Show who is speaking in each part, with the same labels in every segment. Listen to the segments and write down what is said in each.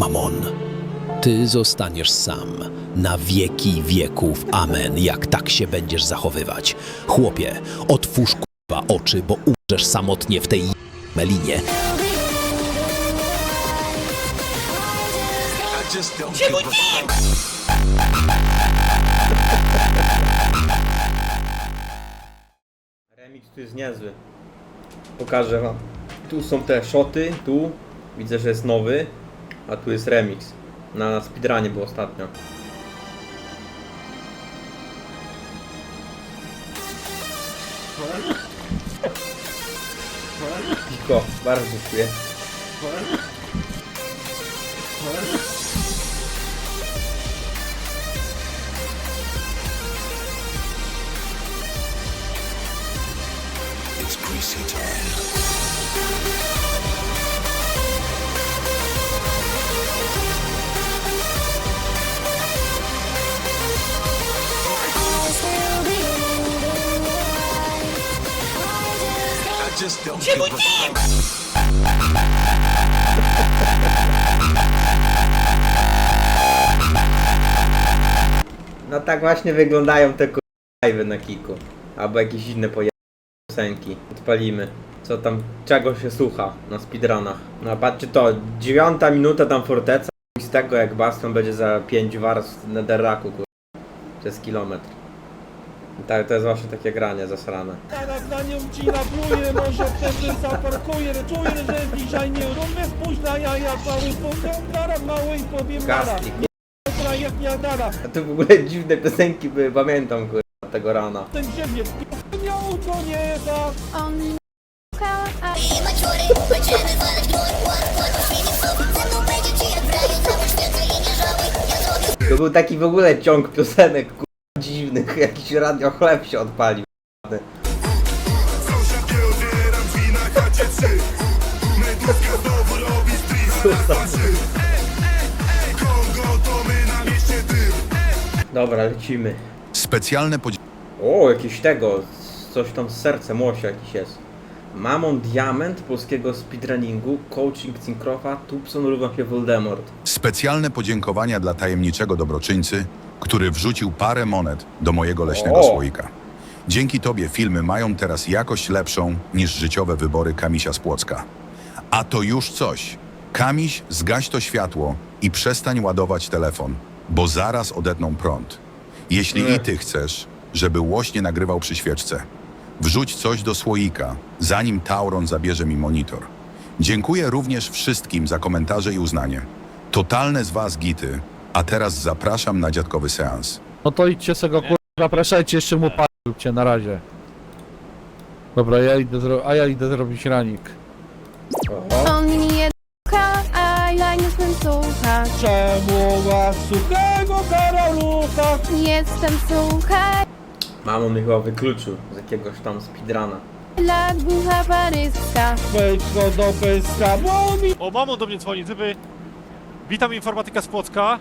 Speaker 1: Mamon. Ty zostaniesz sam. Na wieki wieków. Amen. Jak tak się będziesz zachowywać. Chłopie, otwórz kurwa oczy, bo umrzesz samotnie w tej melinie.
Speaker 2: Remix tu jest niezły. Pokażę wam. Tu są te shoty, tu widzę, że jest nowy, a tu jest remix. Na speedrunie był ostatnio. Piko, bardzo dziękuję. Tak właśnie wyglądają te live na kiku. Albo jakieś inne piosenki. Odpalimy. Co tam, czego się słucha na speedrunach. No patrzcie to, dziewiąta minuta tam forteca. I z tego jak Bastion będzie za 5 warstw netherraku, kur... Przez kilometr. Tak, to jest właśnie takie granie zasrane.
Speaker 3: Zaraz na nią ci napluję, może wtedy zaparkuję Czuję, że dzisiaj nie rumie spóźna jaja mały i powiem
Speaker 2: Gastlik.
Speaker 3: Dobra jak nie dara
Speaker 2: A tu w ogóle dziwne piosenki były, pamiętam kur... tego rana.
Speaker 3: Ten ziemię to nie da
Speaker 4: On a
Speaker 2: To był taki w ogóle ciąg piosenek kur... dziwnych, jakiś radio chleb się odpalił. Dobra, lecimy.
Speaker 5: Specjalne podziękowanie
Speaker 2: O, jakiś tego, coś tam z sercem łosia jakiś jest. Mamon Diament polskiego speedrunningu, coaching Cinkrofa, Tubson równa się Voldemort.
Speaker 5: Specjalne podziękowania dla tajemniczego dobroczyńcy, który wrzucił parę monet do mojego leśnego
Speaker 2: O!
Speaker 5: słoika. Dzięki tobie filmy mają teraz jakość lepszą niż życiowe wybory Kamisia z Płocka. A to już coś. Kamiś, zgaś to światło i przestań ładować telefon, bo zaraz odetną prąd. Jeśli
Speaker 2: Nie.
Speaker 5: i ty chcesz, żeby łośnie nagrywał przy świeczce, wrzuć coś do słoika, zanim Tauron zabierze mi monitor. Dziękuję również wszystkim za komentarze i uznanie. Totalne z was gity, a teraz zapraszam na dziadkowy seans.
Speaker 6: No to idźcie se go kurwa, zapraszajcie, jeszcze mu parcie na razie. Dobra, ja idę a ja idę zrobić ranik.
Speaker 2: Oho.
Speaker 3: Czemu was suchego karalucha
Speaker 4: Jestem sucha
Speaker 2: Mamon mnie chyba wykluczył z jakiegoś tam speedruna.
Speaker 4: dla paryska
Speaker 3: Wejdź go do pyska, bo mi
Speaker 7: O, mamo do mnie dzwoni, typy. Witam informatyka z Płocka.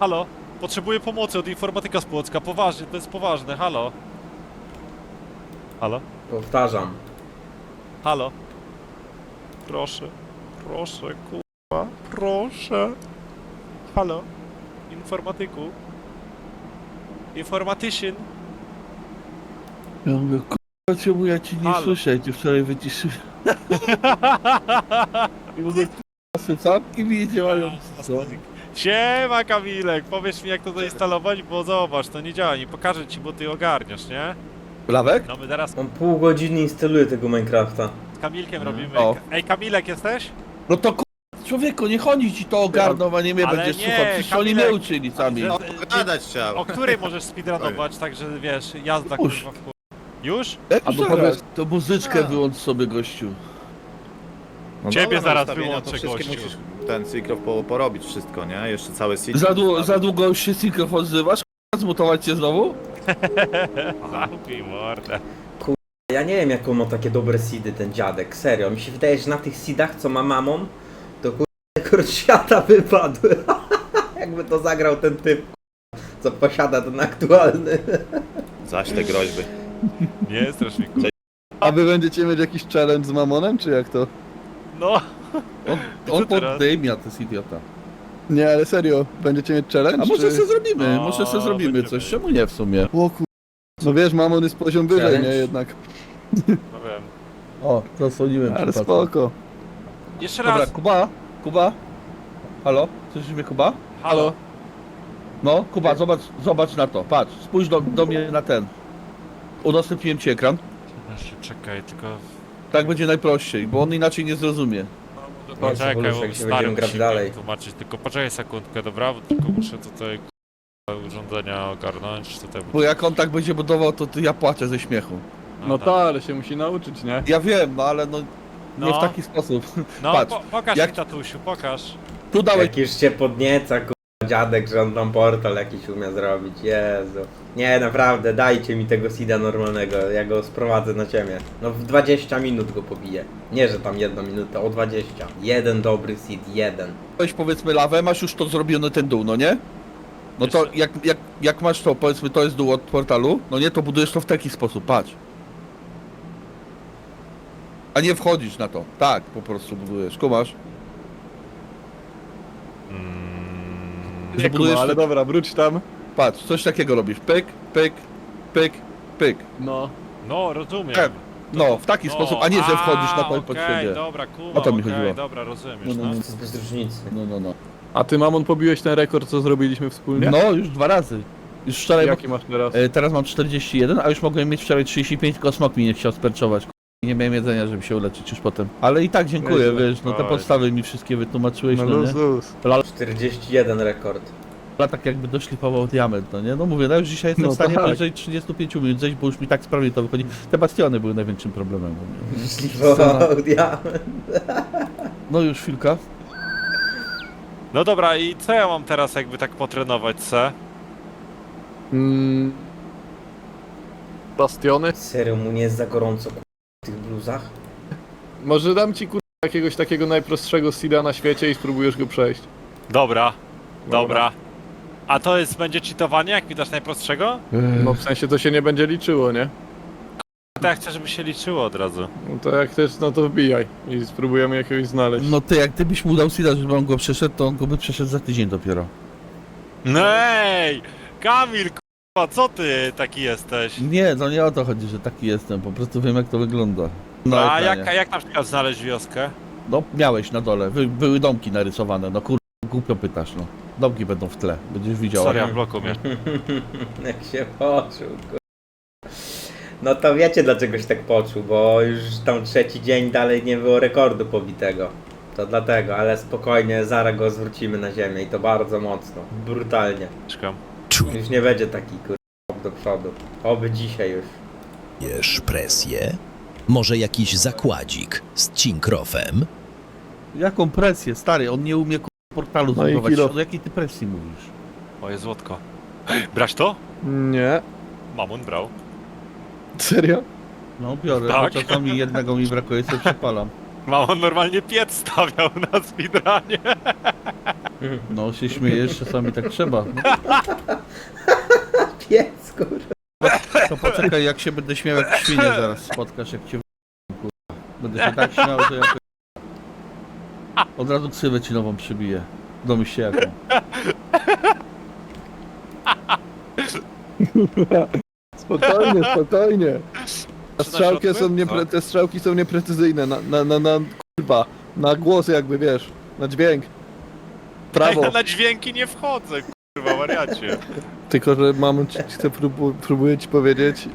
Speaker 7: Halo? Potrzebuję pomocy od informatyka z Płocka. Poważnie, to jest poważne. Halo? Halo?
Speaker 2: Powtarzam.
Speaker 7: Halo? Proszę. Proszę, kurwa. Proszę. Halo? Informatyku? Informatyczyn?
Speaker 6: Ja mówię, kurwa, czemu ja ci nie
Speaker 7: Halo.
Speaker 6: słyszę, cię wczoraj wyciszyłem. I mówię, kurwa, słuchawki mi nie działają, co?
Speaker 7: Siema Kamilek, powiesz mi jak to zainstalować, bo zobacz, to nie działa, nie pokażę ci, bo ty ogarniasz, nie?
Speaker 6: Lawek?
Speaker 7: No my teraz
Speaker 2: On pół godziny instaluje tego Minecrafta.
Speaker 7: z Kamilkiem robimy.
Speaker 6: O.
Speaker 7: Ej, Kamilek jesteś?
Speaker 6: No to kurwa, człowieku, niech oni ci to ogarną, a nie mnie
Speaker 7: Ale
Speaker 6: będziesz
Speaker 7: nie,
Speaker 6: słuchał, przecież oni
Speaker 7: Kamilek.
Speaker 6: mnie uczyli sami.
Speaker 7: Że-
Speaker 8: Gadać trzeba.
Speaker 7: O której możesz speedrunować, także wiesz, jazda
Speaker 6: Już.
Speaker 7: kurwa w chuj. Już?
Speaker 6: Albo powiedz, to muzyczkę wyłącz sobie, gościu.
Speaker 7: Ciebie
Speaker 8: no,
Speaker 7: zaraz
Speaker 8: ustawienia,
Speaker 7: wyłączę, gościu.
Speaker 8: musisz ten cyklop po, porobić wszystko, nie? Jeszcze całe cykl.
Speaker 6: Za, dłu- za długo już się mikrofon odzywasz? Zmutować cię znowu?
Speaker 7: Zamknij mordę.
Speaker 2: Ja nie wiem jak on ma takie dobre seedy ten dziadek, serio. Mi się wydaje, że na tych seedach co ma mamon, to kurde rekord świata wypadł. Jakby to zagrał ten typ, co posiada ten aktualny.
Speaker 8: Zaś te groźby.
Speaker 7: Nie strasz mi kurwa.
Speaker 9: A wy będziecie mieć jakiś challenge z Mamonem, czy jak to?
Speaker 7: No,
Speaker 6: On,
Speaker 7: Co
Speaker 6: on
Speaker 7: teraz?
Speaker 6: poddymia, to jest idiota.
Speaker 9: Nie, ale serio, będziecie mieć challenge?
Speaker 6: A może
Speaker 9: czy...
Speaker 6: sobie zrobimy,
Speaker 7: No,
Speaker 6: może sobie zrobimy
Speaker 7: będziemy.
Speaker 6: coś, czemu nie w sumie?
Speaker 9: O kur... No wiesz, mamon jest poziom wyżej,
Speaker 2: Challenge?
Speaker 9: nie jednak.
Speaker 7: No wiem.
Speaker 6: O, zasłoniłem
Speaker 9: Ale
Speaker 6: przypadkiem.
Speaker 9: spoko.
Speaker 7: Jeszcze
Speaker 6: Dobra,
Speaker 7: raz.
Speaker 6: Kuba, Kuba. Halo, słyszysz mnie Kuba?
Speaker 7: Halo.
Speaker 6: No, Kuba, zobacz, zobacz na to, patrz, spójrz do, do mnie na ten. Udostępniłem ci ekran,
Speaker 7: Znaczy, Czekaj, tylko...
Speaker 6: tak będzie najprościej, bo on inaczej nie zrozumie.
Speaker 7: Poczekaj, bo
Speaker 2: jak się
Speaker 7: stary
Speaker 2: będziemy grać
Speaker 7: musi
Speaker 2: dalej.
Speaker 7: tłumaczyć, tylko poczekaj sekundkę, dobra? Bo tylko muszę tutaj urządzenia ogarnąć, tutaj...
Speaker 6: Bo jak on tak będzie budował, to, to ja płaczę ze śmiechu.
Speaker 9: No tak, ale się musi nauczyć, nie?
Speaker 6: Ja wiem, no ale no, nie
Speaker 7: No.
Speaker 6: w taki sposób.
Speaker 7: No,
Speaker 6: patrz,
Speaker 7: po, pokaż
Speaker 6: jak-
Speaker 7: mi tatusiu, pokaż.
Speaker 6: Tu dałeś
Speaker 2: Jak już się podnieca, kurwa, dziadek, że on tam portal jakiś umie zrobić, Jezu. Nie, naprawdę, dajcie mi tego seeda normalnego, ja go sprowadzę na ziemię. No w 20 minut go pobiję. Nie, że tam jedną minutę, o 20. Jeden dobry seed, jeden.
Speaker 6: weź powiedzmy lawę, masz już to zrobione ten dół, no nie? No to
Speaker 7: Jeszcze.
Speaker 6: jak, jak, jak masz to, powiedzmy to jest dół od portalu, no nie, to budujesz to w taki sposób, patrz. A nie wchodzisz na to, tak po prostu budujesz, kumasz?
Speaker 7: Mm,
Speaker 6: Że budujesz,
Speaker 9: ale dobra, wróć tam.
Speaker 6: patrz, coś takiego robisz, pyk, pyk, pyk, pyk.
Speaker 9: No.
Speaker 7: no, rozumiem.
Speaker 6: Tak, No, w taki
Speaker 7: No,
Speaker 6: sposób, a nie, że wchodzisz na
Speaker 7: a,
Speaker 6: to i pod
Speaker 7: okej,
Speaker 6: siebie.
Speaker 7: dobra, kuma,
Speaker 6: O to mi
Speaker 7: okej,
Speaker 6: chodziło.
Speaker 7: dobra, rozumiesz,
Speaker 6: No,
Speaker 7: no.
Speaker 6: no,
Speaker 2: To jest bez różnicy.
Speaker 6: No, no, no.
Speaker 9: A ty, mamon, pobiłeś ten rekord, co zrobiliśmy wspólnie?
Speaker 6: No, już dwa razy. Już wczoraj,
Speaker 9: Jaki masz teraz?
Speaker 6: e, teraz mam 41, a już mogłem mieć wczoraj 35, tylko smok mi nie chciał sperczować. Nie miałem jedzenia, żeby się uleczyć już potem. Ale i tak dziękuję,
Speaker 9: Nieźle.
Speaker 6: wiesz, no te
Speaker 7: Oj.
Speaker 6: podstawy mi wszystkie wytłumaczyłeś,
Speaker 9: No
Speaker 6: no,
Speaker 9: luz,
Speaker 6: nie?
Speaker 9: luz.
Speaker 2: 41 rekord.
Speaker 6: Tak jakby doszlifował diament, no nie? No mówię, no już dzisiaj jestem
Speaker 9: No
Speaker 6: w stanie
Speaker 9: tak.
Speaker 6: poniżej 35 minut zejść, bo już mi tak sprawnie to wychodzi. Te bastiony były największym problemem. u mnie.
Speaker 2: Diament.
Speaker 6: No już chwilka.
Speaker 7: No dobra, i co ja mam teraz jakby tak potrenować, se?
Speaker 9: Mm. Bastiony?
Speaker 2: Serio, mu nie jest za gorąco kurwa, w tych bluzach?
Speaker 9: Może dam ci kur... jakiegoś takiego najprostszego seeda na świecie i spróbujesz go przejść.
Speaker 7: Dobra, dobra. A to jest, będzie cheatowanie, jak mi dasz najprostszego?
Speaker 9: No w sensie to się nie będzie liczyło, nie?
Speaker 7: To ja chcę, żeby się liczyło od razu.
Speaker 9: No to jak chcesz, no to wbijaj i spróbujemy jakiegoś znaleźć.
Speaker 6: No ty, jak gdybyś mu dał Sida, żeby on go przeszedł, to on go by przeszedł za tydzień dopiero.
Speaker 7: Ej! Kamil, k***a, co ty taki jesteś?
Speaker 6: Nie, no nie o to chodzi, że taki jestem, po prostu wiem jak to wygląda. Na
Speaker 7: A
Speaker 6: ekranie.
Speaker 7: jak, jak na przykład znaleźć wioskę?
Speaker 6: No miałeś na dole, Wy, były domki narysowane, no kur... głupio pytasz, no. Domki będą w tle, będziesz widział.
Speaker 7: Sorry, ja w bloku mnie.
Speaker 2: Jak się poczuł, kurwa. No to wiecie dlaczego się tak poczuł, bo już tam trzeci dzień dalej nie było rekordu pobitego. To dlatego, ale spokojnie, zaraz go zwrócimy na ziemię i to bardzo mocno, brutalnie.
Speaker 7: Czekam.
Speaker 2: Już nie będzie taki kurwa do przodu. Oby dzisiaj już.
Speaker 1: Czujesz presję? Może jakiś zakładzik z cinkrofem?
Speaker 6: Jaką presję, stary, on nie umie kur... portalu
Speaker 9: No i
Speaker 6: zbudować.
Speaker 9: kilo.
Speaker 6: O jakiej ty presji mówisz?
Speaker 7: Moje złotko. Brać to?
Speaker 9: Nie.
Speaker 7: Mamon brał.
Speaker 9: Serio?
Speaker 6: No biorę,
Speaker 7: Tak.
Speaker 6: bo czasami jednego mi brakuje, sobie przepalam.
Speaker 7: Mamon normalnie piec stawiał na speedrunie.
Speaker 6: No się śmiejesz, czasami tak trzeba. No,
Speaker 2: Pies kurwa.
Speaker 6: to poczekaj, jak się będę śmiał jak świnie zaraz spotkasz, jak cię w- kurwa. Będę się tak śmiał, że jak... Od razu ksywę ci nową przybiję. Domyśl się jaką.
Speaker 9: Spokojnie, spokojnie. Te strzałki są, niepre... te strzałki są nieprecyzyjne, na, na, na, na, kurwa, na głos jakby, wiesz, na dźwięk. Prawo.
Speaker 7: Ja na dźwięki nie wchodzę, kurwa, wariacie.
Speaker 9: Tylko, że mam, ci- chcę, próbu, próbuję ci powiedzieć,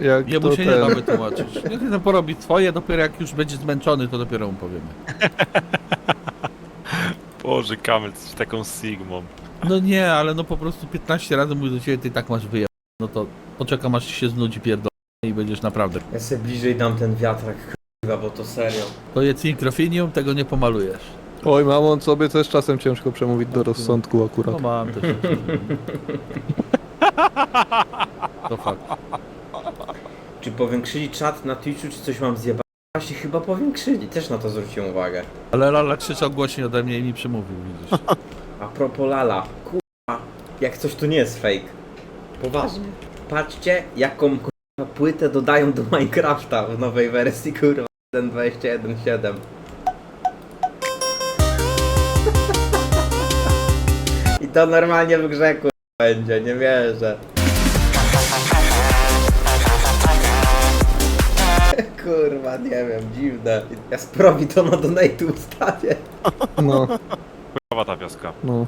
Speaker 9: jak
Speaker 6: Jemu
Speaker 9: to
Speaker 6: się nie
Speaker 9: ten...
Speaker 6: da wytłumaczyć. Niech ten porobi twoje, dopiero jak już będzie zmęczony, to dopiero mu powiemy.
Speaker 7: Boże, Kamil, jesteś taką sigmą.
Speaker 6: No nie, ale no po prostu 15 razy mówię do ciebie, ty tak masz wyjechać. No to poczekam aż ci się znudzi pierdol i będziesz naprawdę.
Speaker 2: Ja sobie bliżej dam ten wiatrak kurwa, bo to serio.
Speaker 6: To jest inkrofinium, tego nie pomalujesz.
Speaker 9: Oj, mamon, sobie też czasem ciężko przemówić do rozsądku akurat.
Speaker 6: No mam też. To fakt.
Speaker 2: Czy powiększyli czat na Twitchu, czy coś mam zjebać? Właśnie chyba powiększyli, też na to zwróciłem uwagę.
Speaker 6: Ale Lala krzyczał głośniej ode mnie i mi przemówił, widzisz.
Speaker 2: A propos Lala, kurwa, jak coś to nie jest fake. Poważnie. Patrzcie, jaką kurwa płytę dodają do Minecrafta w nowej wersji, kurwa 1.21.7. I to normalnie w grze, kurwa, będzie, nie wierzę. Kurwa, nie wiem, dziwne. Ja sprowi to na donate ustawię.
Speaker 9: No,
Speaker 7: Chujowa ta wioska.
Speaker 9: no.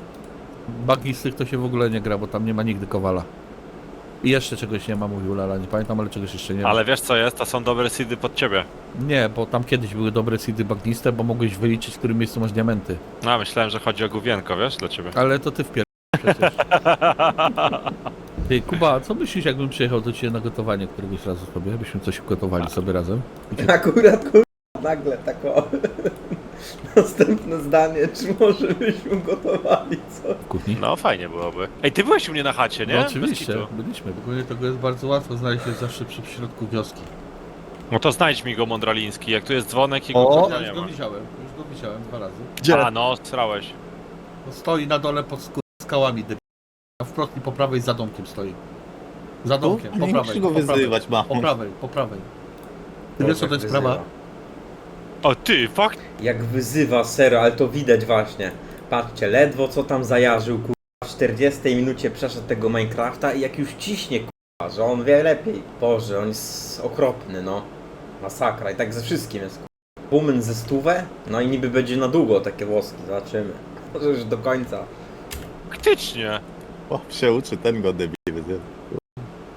Speaker 6: Bagi z tych to się w ogóle nie gra, bo tam nie ma nigdy kowala. I jeszcze czegoś nie ma, mówił Lala, nie pamiętam, ale czegoś jeszcze nie ma.
Speaker 7: Ale wiesz co jest? To są dobre seedy pod ciebie.
Speaker 6: Nie, bo tam kiedyś były dobre seedy bagniste, bo mogłeś wyliczyć, w którym miejscu masz diamenty.
Speaker 7: No, myślałem, że chodzi o główienko, wiesz, dla ciebie.
Speaker 6: Ale to ty wpier... przecież. Ty, Kuba, co myślisz, jakbym przyjechał do ciebie na gotowanie któregoś razu sobie? Byśmy coś ugotowali sobie razem?
Speaker 2: Akurat kurwa, nagle tak o. Następne zdanie, czy może byśmy gotowali co?
Speaker 6: W kuchni?
Speaker 7: No, fajnie byłoby. Ej, ty byłeś u mnie na chacie, nie?
Speaker 6: No
Speaker 7: Bez
Speaker 6: oczywiście,
Speaker 7: kitu.
Speaker 6: byliśmy. Ogólnie tego jest bardzo łatwo znaleźć jest zawsze przy środku wioski.
Speaker 7: No to znajdź mi go, Mądraliński. Jak tu jest dzwonek i go
Speaker 9: O,
Speaker 7: kurwa
Speaker 6: Ja
Speaker 7: nie
Speaker 6: już go
Speaker 7: ma.
Speaker 6: widziałem, już go widziałem dwa razy.
Speaker 9: Gdzie?
Speaker 7: A, no, srałeś.
Speaker 6: No stoi na dole pod skałami dyb. A wprost i po prawej za domkiem stoi. Za domkiem, po
Speaker 8: nie
Speaker 6: prawej.
Speaker 8: musisz go
Speaker 6: po prawej,
Speaker 8: wyzywać, mamo.
Speaker 6: Po prawej, po prawej. Ty wiesz co to jest sprawa?
Speaker 7: O, ty, fakt.
Speaker 2: Jak wyzywa serio, ale to widać właśnie. Patrzcie, ledwo co tam zajarzył kurwa. W 40 minucie przeszedł tego Minecrafta i jak już ciśnie kurwa, że on wie lepiej. Boże, on jest okropny, no. Masakra i tak ze wszystkim jest kurwa. Bumen ze stówę, no i niby będzie na długo takie włoski, zobaczymy. Może już do końca.
Speaker 7: Faktycznie.
Speaker 8: O, się uczy, ten go debil wyzywa.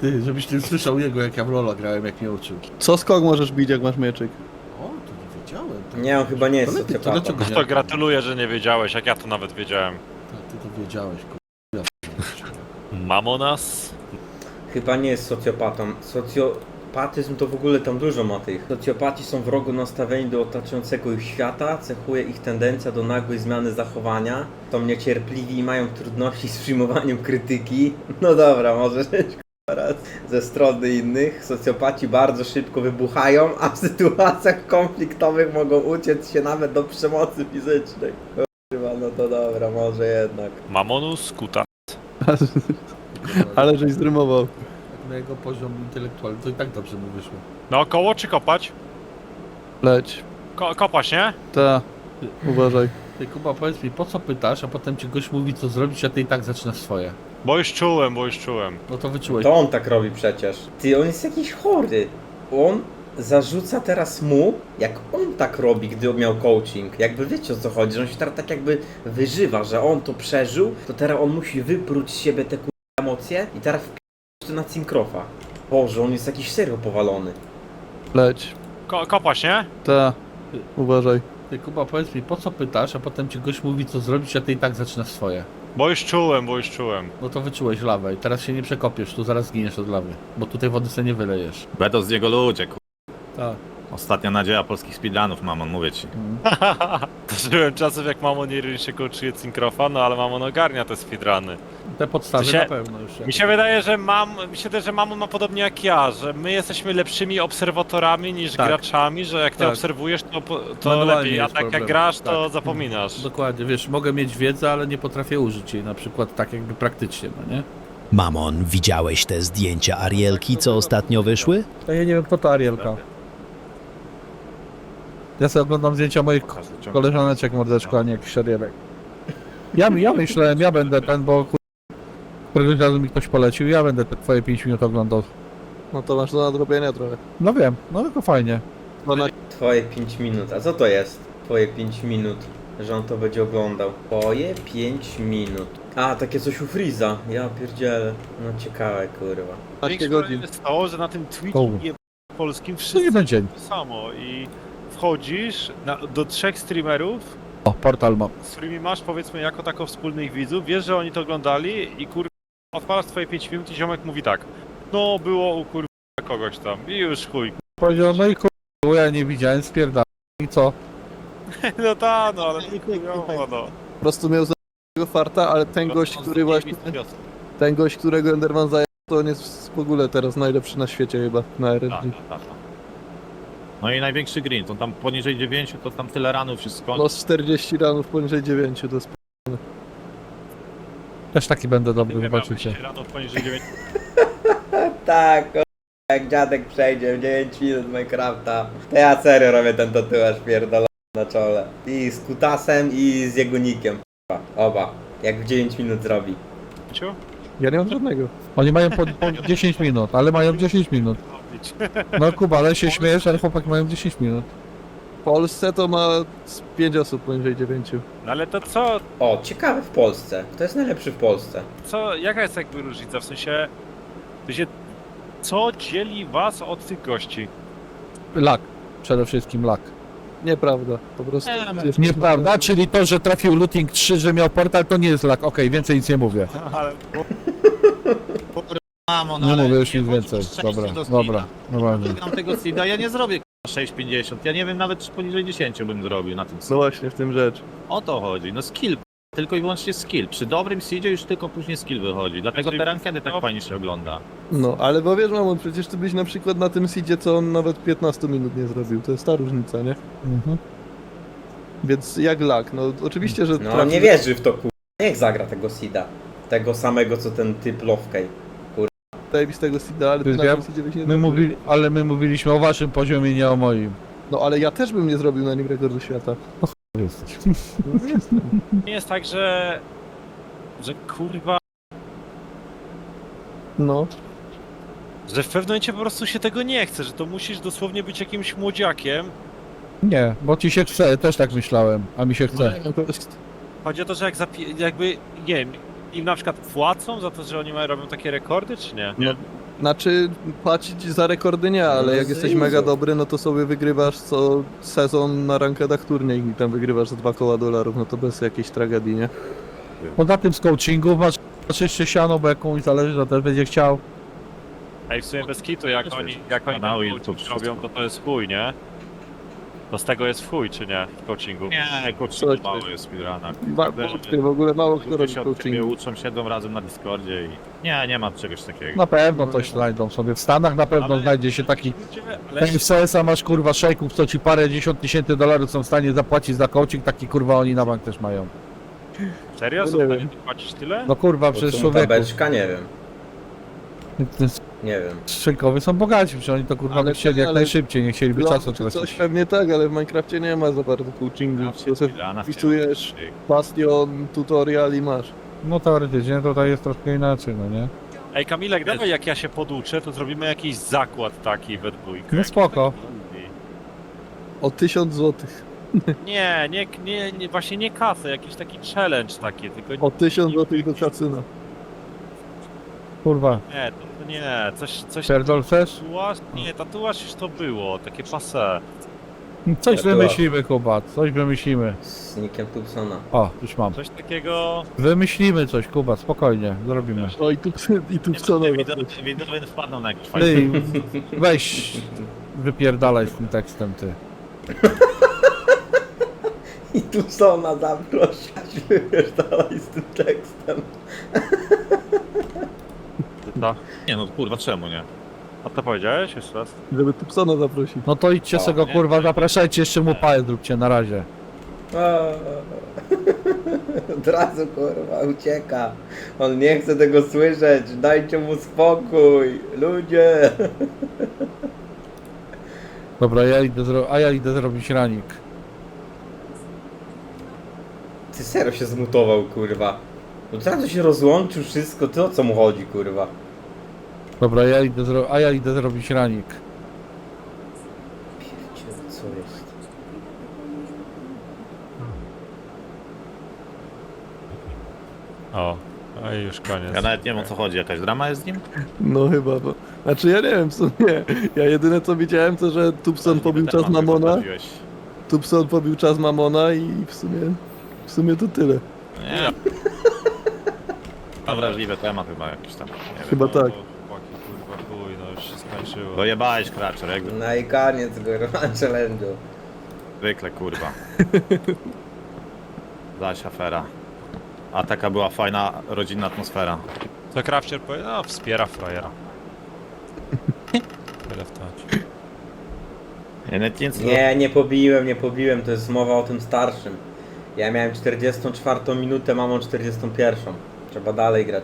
Speaker 6: Ty, żebyś nie słyszał jego jak ja w Lola grałem, jak mnie uczył.
Speaker 9: Co skok możesz bić, jak masz mieczyk?
Speaker 6: O, to nie wiedziałem. To,
Speaker 2: Nie, on chyba nie jest
Speaker 6: to lepiej, to
Speaker 2: socjopatą.
Speaker 6: dlaczego
Speaker 7: No to gratuluję, że nie wiedziałeś, jak ja to nawet wiedziałem.
Speaker 6: Ty to wiedziałeś, kurwa.
Speaker 7: Mamo nas.
Speaker 2: Chyba nie jest socjopatą. Socjopatyzm to w ogóle tam dużo ma tych. Socjopaci są wrogo nastawieni do otaczającego ich świata, cechuje ich tendencja do nagłej zmiany zachowania, są niecierpliwi i mają trudności z przyjmowaniem krytyki. No dobra, może ze strony innych. Socjopaci bardzo szybko wybuchają, a w sytuacjach konfliktowych mogą uciec się nawet do przemocy fizycznej. Kurwa, no to dobra, może jednak.
Speaker 7: Mamonus kuta.
Speaker 9: Ale żeś zrymował.
Speaker 6: Jak na jego poziom intelektualny, to i tak dobrze mu wyszło.
Speaker 7: No, koło czy kopać?
Speaker 9: Leć.
Speaker 7: Ko kopać, nie?
Speaker 9: Ta. Uważaj.
Speaker 6: Ty Kuba, powiedz mi, po co pytasz, a potem ci gość mówi co zrobić, a ty i tak zaczynasz swoje.
Speaker 7: Bo już czułem, bo już czułem.
Speaker 6: No to wyczułeś.
Speaker 2: To on tak robi przecież. Ty, on jest jakiś chory. On zarzuca teraz mu, jak on tak robi, gdy miał coaching. Jakby wiecie o co chodzi, że on się teraz tak jakby wyżywa, że on to przeżył, to teraz on musi wypróć z siebie te kur... emocje i teraz wpi- to na Cinkrofa. Boże, on jest jakiś serio powalony.
Speaker 9: Leć.
Speaker 7: Ko kopać, nie?
Speaker 9: Ta. Uważaj.
Speaker 6: Ty Kuba, powiedz mi, po co pytasz, a potem ci gość mówi co zrobić, a ty i tak zaczynasz swoje.
Speaker 7: Bo już czułem, bo już czułem.
Speaker 6: No to wyczułeś lawę i teraz się nie przekopiesz, tu zaraz zginiesz od lawy. Bo tutaj wody sobie nie wylejesz.
Speaker 8: Będą z niego ludzie, ku...
Speaker 6: Tak.
Speaker 8: Ostatnia nadzieja polskich speedrunów, mamon, mówię ci.
Speaker 7: Dożyłem czasów, jak Mamon nie się kołczuje Cinkrofa, no ale Mamon ogarnia te speedruny.
Speaker 6: Te podstawy
Speaker 7: To się-
Speaker 6: na pewno już.
Speaker 7: Mi się wydaje, że mam, mi się wydaje, że Mamon ma podobnie jak ja, że my jesteśmy lepszymi obserwatorami niż
Speaker 6: Tak.
Speaker 7: graczami, że jak ty
Speaker 6: Tak.
Speaker 7: obserwujesz, to, po- to
Speaker 6: Manualnie
Speaker 7: lepiej, a
Speaker 6: jest
Speaker 7: tak
Speaker 6: problem.
Speaker 7: jak grasz, to
Speaker 6: Tak.
Speaker 7: zapominasz.
Speaker 6: Dokładnie, wiesz, mogę mieć wiedzę, ale nie potrafię użyć jej, na przykład tak jakby praktycznie, no nie?
Speaker 1: Mamon, widziałeś te zdjęcia Arielki, co ostatnio wyszły?
Speaker 6: To ja nie wiem, kto to Arielka. Ja sobie oglądam zdjęcia moich ko- koleżaneczek mordeczko, a nie jakichś Arielek. Ja, ja myślałem, ja będę ten, bo kur... któregoś razu mi ktoś polecił, ja będę te twoje 5 minut oglądał.
Speaker 9: No to masz do nadrobienia trochę.
Speaker 6: No wiem, no tylko fajnie.
Speaker 2: Twoje 5 minut. A co to jest? Twoje 5 minut. Że on to będzie oglądał. Twoje 5 minut. A, takie coś u Freeza. Ja pierdzielę. No ciekawe, kurwa.
Speaker 9: 15 godzin.
Speaker 7: jest to, że na tym. Twitchu je- polskim
Speaker 6: To
Speaker 7: wszyscy
Speaker 6: jeden dzień.
Speaker 7: to samo i wchodzisz na, do trzech streamerów,
Speaker 6: O, portal mam.
Speaker 7: z którymi masz powiedzmy jako tako wspólnych widzów, wiesz, że oni to oglądali i kur... odpalasz twoje 5 minut i ziomek mówi tak no było u kur... kogoś tam i już chuj.
Speaker 6: Powiedział, no i kur... bo ja nie widziałem, spierdam. I co?
Speaker 7: No ta, no ale chujowo, no.
Speaker 9: Po prostu miał za tego farta, ale ten gość, który właśnie... Ten gość, którego Enderman zajął, to on jest w ogóle teraz najlepszy na świecie chyba, na RNG.
Speaker 8: Tak, tak, tak. No i największy green, to tam poniżej 9, to tam tyle ranów wszystko.
Speaker 9: No z 40 ranów poniżej 9 to jest...
Speaker 6: Też taki będę dobry, zobaczycie.
Speaker 7: rano poniżej 9
Speaker 2: Tak, o, jak dziadek przejdzie w 9 minut Minecrafta, to ja serio robię ten tatuaż pierdolony na czole. I z kutasem i z jegunikiem. Oba. Jak w 9 minut zrobi.
Speaker 7: Ciu?
Speaker 9: Ja nie mam żadnego.
Speaker 3: Oni mają po, po 10 minut, ale mają 10 minut. No Kuba, ale się śmiejesz, ale chłopaki mają 10 minut.
Speaker 9: W Polsce to ma z 5 osób poniżej 9.
Speaker 7: No ale to co,
Speaker 2: O, ciekawe w Polsce. Kto jest najlepszy w Polsce?
Speaker 7: co, jaka jest jakby różnica? W sensie, w sensie, co dzieli was od tych gości?
Speaker 3: Lak. Przede wszystkim lak.
Speaker 9: Nieprawda, po prostu. jest-
Speaker 3: Nieprawda, czyli to, że trafił Looting 3, że miał portal, to nie jest lak. Okej, więcej nic nie mówię.
Speaker 7: Ale
Speaker 8: Mamo,
Speaker 3: Nie
Speaker 8: ale
Speaker 3: mówię już nic więcej.
Speaker 8: szczęście
Speaker 3: Dobra,
Speaker 8: do
Speaker 3: dobra.
Speaker 8: skilla.
Speaker 3: dobra.
Speaker 8: Wygram tego seeda, ja nie zrobię k***a, 6,50. Ja nie wiem nawet, czy poniżej 10 bym zrobił na tym
Speaker 9: No właśnie, w tym rzecz.
Speaker 8: O to chodzi, no skill. k***a, Tylko i wyłącznie skill. Przy dobrym seedzie już tylko później skill wychodzi. Dlatego te rankedy tak fajnie się ogląda.
Speaker 9: No, ale bo wiesz, mamon, przecież ty byś na przykład na tym seedzie, co on nawet 15 minut nie zrobił. To jest ta różnica, nie?
Speaker 3: Mhm.
Speaker 9: Więc jak lak, no oczywiście, że
Speaker 2: No on nie wierzy w to kurwa. Niech zagra tego Sida. Tego samego co ten typ Lovekej.
Speaker 9: Zajebistego seeda, ale ty
Speaker 3: Ty
Speaker 9: na
Speaker 3: ja- My mówili, ale my mówiliśmy o waszym poziomie, nie o moim.
Speaker 9: No ale ja też bym nie zrobił na nim rekordu świata.
Speaker 3: Jesteś.
Speaker 7: nie jest tak, że, że kurwa,
Speaker 9: No.
Speaker 7: że w pewnym momencie po prostu się tego nie chce, że to musisz dosłownie być jakimś młodziakiem.
Speaker 3: Nie, bo ci się chce, też tak myślałem, a mi się chce.
Speaker 9: No, to jest...
Speaker 7: Chodzi o to, że jak zapi- jakby, nie wiem, im na przykład płacą za to, że oni mają, robią takie rekordy, czy nie?
Speaker 9: Znaczy, płacić za rekordy nie, ale
Speaker 2: No,
Speaker 9: jak
Speaker 2: z
Speaker 9: jesteś mega dobry, no to sobie wygrywasz co sezon na rankedach turniej i tam wygrywasz za dwa koła dolarów, no to bez jakiejś tragedii, nie?
Speaker 3: Poza tym z coachingu masz masz jeszcze siano, bo jakąś zależy, że też będzie chciał.
Speaker 7: Ej, w sumie bez kitu, jak oni, jak oni
Speaker 8: Kanały YouTube,
Speaker 7: robią, to to jest chuj, nie? To z tego jest w chuj, czy nie? W coachingu.
Speaker 8: Nie, coaching
Speaker 9: Coś
Speaker 8: mało jest w speedrunach.
Speaker 9: Ba- wątpię, w ogóle mało kto
Speaker 8: Ludzie
Speaker 9: robi
Speaker 8: się od
Speaker 9: coachingu.
Speaker 8: uczą, siedzą razem na Discordzie i... Nie, nie ma czegoś takiego.
Speaker 3: Na pewno coś znajdą sobie. W Stanach na pewno
Speaker 7: Ale-
Speaker 3: znajdzie się taki.
Speaker 7: Ale
Speaker 3: Jak w CS-a masz kurwa szejków, co ci parę dziesiąt tysięcy dolarów są w stanie zapłacić za coaching, taki kurwa oni na bank też mają.
Speaker 7: serio?
Speaker 9: No
Speaker 7: Są w stanie płacić tyle?
Speaker 3: No kurwa, przecież człowieku.
Speaker 2: tabeczka, nie wiem.
Speaker 3: Ten
Speaker 2: Nie wiem.
Speaker 3: Szejkowie są bogaci, przecież oni to kurwa
Speaker 9: Ale
Speaker 3: by chcieli
Speaker 9: tak,
Speaker 3: jak
Speaker 9: ale-
Speaker 3: najszybciej, nie chcieliby czasu
Speaker 9: czy coś pewnie tak, ale w Minecrafcie nie ma za bardzo coachingu. Po prostu wpisujesz bastion, tutorial i masz.
Speaker 3: No teoretycznie tutaj jest troszkę inaczej, no nie?
Speaker 7: Ej, Kamilek, dawaj jak ja się poduczę, to zrobimy jakiś zakład taki we dwójkę.
Speaker 3: No spoko.
Speaker 9: O 1000 złotych.
Speaker 7: Nie, nie, nie, nie, właśnie nie kasę, jakiś taki challenge taki, tylko
Speaker 9: O 1000 złotych do kasyna.
Speaker 3: Kurwa.
Speaker 7: nie, to, to nie, coś, coś
Speaker 3: Pierdol chcesz?
Speaker 7: tatuaż, nie, tatuaż już to było, takie passe.
Speaker 3: Coś wymyślimy, Kuba, coś wymyślimy.
Speaker 2: Z nikiem Tubsona.
Speaker 3: O, już mam.
Speaker 7: Coś takiego,
Speaker 3: Wymyślimy coś, Kuba, spokojnie, zrobimy.
Speaker 9: O i tu, i tu co
Speaker 8: Nie, wpadną na jakiś fajny...
Speaker 3: Ty, weź, wypierdalaj z tym tekstem, ty.
Speaker 2: I Tubsona zaprosić, wiesz, dalej z tym tekstem.
Speaker 7: To,
Speaker 8: Nie no, kurwa, czemu nie?
Speaker 7: a to powiedziałeś jeszcze raz?
Speaker 9: Żeby Tupsona zaprosić.
Speaker 3: No to idźcie
Speaker 2: O,
Speaker 3: se go,
Speaker 8: nie?
Speaker 3: kurwa, zapraszajcie, jeszcze mu pałę zróbcie, na razie.
Speaker 2: O, Od razu kurwa ucieka. On nie chce tego słyszeć. Dajcie mu spokój. Ludzie.
Speaker 3: Dobra, ja idę zro... a ja idę zrobić ranik.
Speaker 2: Ty serio się zmutował kurwa. No teraz się rozłączył wszystko. Ty o co mu chodzi kurwa?
Speaker 3: Dobra, ja idę zro... a ja idę zrobić ranik.
Speaker 2: Pierdziele, co jest?
Speaker 7: O, a i już koniec.
Speaker 8: Ja nawet nie wiem o co chodzi, jakaś drama jest z nim?
Speaker 9: No chyba, bo... Znaczy ja nie wiem w sumie. Ja jedyne co widziałem to, że Tupson pobił czas
Speaker 8: tylko
Speaker 9: Mamona.
Speaker 8: trafiłeś.
Speaker 9: Tupson pobił czas Mamona i w sumie... W sumie to tyle.
Speaker 8: Nie. To wrażliwy temat chyba jakiś tam. Nie wiem.
Speaker 9: Chyba
Speaker 7: No,
Speaker 9: tak.
Speaker 7: No skończyło.
Speaker 8: Dojebałeś Crutcher, jak
Speaker 2: No i koniec kurwa challenge'u.
Speaker 8: zwykle, kurwa. Zaś afera. A taka była fajna, rodzinna atmosfera.
Speaker 7: To Crafter powie, no wspiera frajera. Tyle wtać.
Speaker 8: Ja nawet nic
Speaker 2: Nie, nie pobiłem, nie pobiłem. To jest mowa o tym starszym. Ja miałem 44 minutę, mamą 41. Trzeba dalej grać.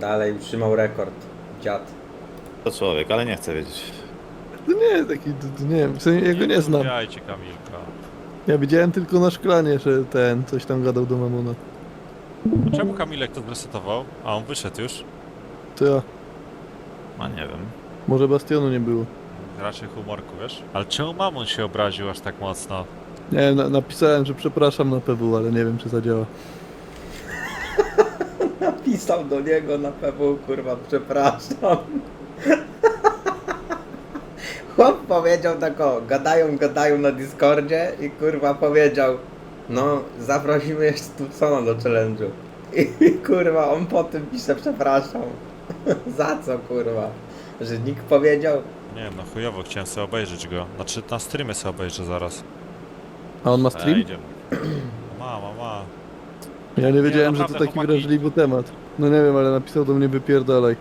Speaker 2: Dalej utrzymał rekord. Dziad.
Speaker 8: To człowiek, ale nie chcę wiedzieć.
Speaker 9: To nie jest taki... To, to nie wiem, w sensie ja go nie znam.
Speaker 7: Zabijajcie Kamilka.
Speaker 9: Ja widziałem tylko na szklanie, że ten coś tam gadał do Mamona.
Speaker 7: Czemu Kamilek to zresetował? A on wyszedł już.
Speaker 9: To ja.
Speaker 8: A nie wiem.
Speaker 9: Może Bastionu nie było.
Speaker 7: Raczej humorku, wiesz? Ale czemu mamon się obraził aż tak mocno?
Speaker 9: Nie wiem, na, napisałem, że przepraszam na PW, ale nie wiem czy zadziała.
Speaker 2: Napisał do niego na PW, kurwa, przepraszam. Powiedział tak o, gadają, gadają na Discordzie i kurwa powiedział, no zaprosimy jeszcze Tucsona do challenge'u. I kurwa, on po tym pisze przepraszam. Za co kurwa? Że nikt powiedział?
Speaker 7: Nie wiem, no chujowo, chciałem sobie obejrzeć go. Znaczy na streamie sobie obejrzę zaraz.
Speaker 9: A on ma
Speaker 8: E,
Speaker 9: stream?
Speaker 8: idziemy.
Speaker 7: Ma, ma, ma.
Speaker 9: Ja nie wiedziałem, że to
Speaker 7: naprawdę,
Speaker 9: taki
Speaker 7: chłopaki.
Speaker 9: wrażliwy temat. No nie wiem, ale napisał do mnie wypierdalaj.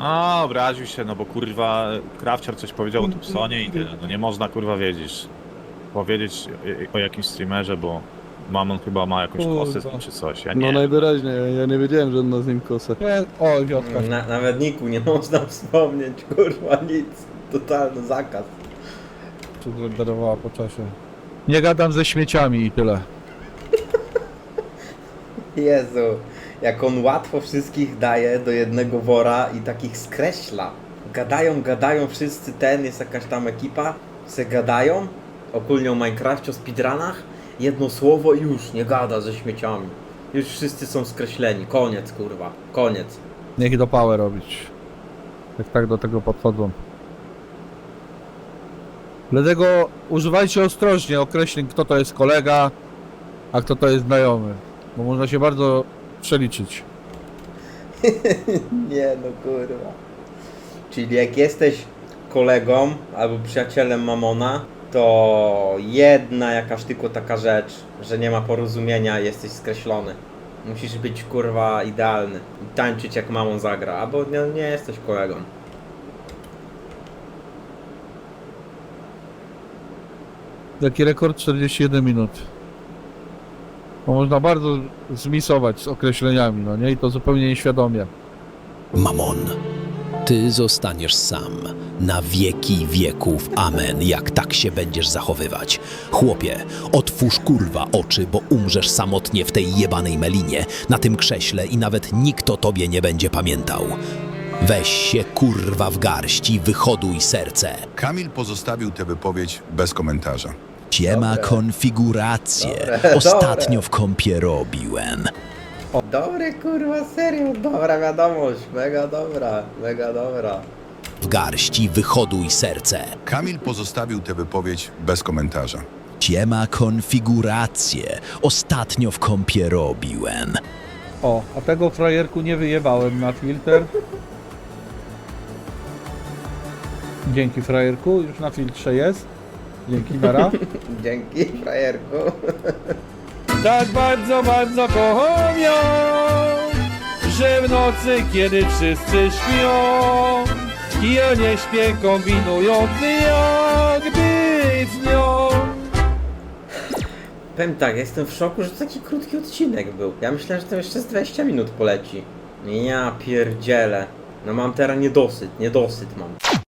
Speaker 8: A, obraził się, no bo kurwa, Krawciar coś powiedział o Tupsonie i tyle. No nie można kurwa wiedzieć. Powiedzieć o- o jakimś streamerze, bo Mamon chyba ma jakąś
Speaker 6: Kurwa.
Speaker 8: kosę z nim czy coś. Ja
Speaker 9: No
Speaker 8: nie.
Speaker 9: najwyraźniej, ja nie wiedziałem, że on ma z nim kosę.
Speaker 6: Nie, o, Wiotka.
Speaker 2: Na, nawet niku nie można wspomnieć, kurwa, nic. Totalny zakaz.
Speaker 6: Tu zrenderowała po czasie. Nie gadam ze śmieciami i tyle.
Speaker 2: Jezu, jak on łatwo wszystkich daje do jednego wora i takich skreśla. Gadają, gadają wszyscy, ten, jest jakaś tam ekipa, se gadają, ogólnie o Minecrafcie, o speedrunach, jedno słowo i już, nie gada ze śmieciami. Już wszyscy są skreśleni, koniec kurwa, koniec.
Speaker 6: Niech do pałę robić. Jak tak do tego podchodzą. Dlatego używajcie ostrożnie określeń, kto to jest kolega, a kto to jest znajomy. Bo można się bardzo przeliczyć.
Speaker 2: Nie no kurwa. Czyli jak jesteś kolegą albo przyjacielem Mamona, to jedna jakaś tylko taka rzecz, że nie ma porozumienia, jesteś skreślony. Musisz być kurwa idealny i tańczyć jak Mamon zagra, albo nie, nie jesteś kolegą.
Speaker 6: Jaki rekord? 41 minut. Bo można bardzo zmisować z określeniami, no nie? I to zupełnie nieświadomie.
Speaker 1: Mamon, ty zostaniesz sam na wieki wieków. Amen. Jak tak się będziesz zachowywać. Chłopie, otwórz kurwa oczy, bo umrzesz samotnie w tej jebanej melinie, na tym krześle i nawet nikt o tobie nie będzie pamiętał. Weź się kurwa w garść i wyhoduj serce.
Speaker 5: Kamil pozostawił tę wypowiedź bez komentarza.
Speaker 1: Ciema
Speaker 2: Dobre.
Speaker 1: konfigurację.
Speaker 2: Dobre,
Speaker 1: Ostatnio w kąpie robiłem.
Speaker 2: Dobre kurwa, serio, dobra wiadomość, mega dobra, mega dobra.
Speaker 1: W garść i wyhoduj serce.
Speaker 5: Kamil pozostawił tę wypowiedź bez komentarza.
Speaker 1: Ciema konfigurację. Ostatnio w kąpie robiłem.
Speaker 6: O, a tego frajerku nie wyjebałem na filtr. Dzięki frajerku, już na filtrze jest. Dzięki, Nara.
Speaker 2: Dzięki frajerku.
Speaker 3: Tak bardzo, bardzo kocham ją, że w nocy, kiedy wszyscy śpią, ja nie śpię kombinujący jak być z nią.
Speaker 2: Powiem tak, jestem w szoku, że to taki krótki odcinek był. Ja myślałem, że to jeszcze z 20 minut poleci. Ja pierdzielę. No mam teraz niedosyt, niedosyt mam.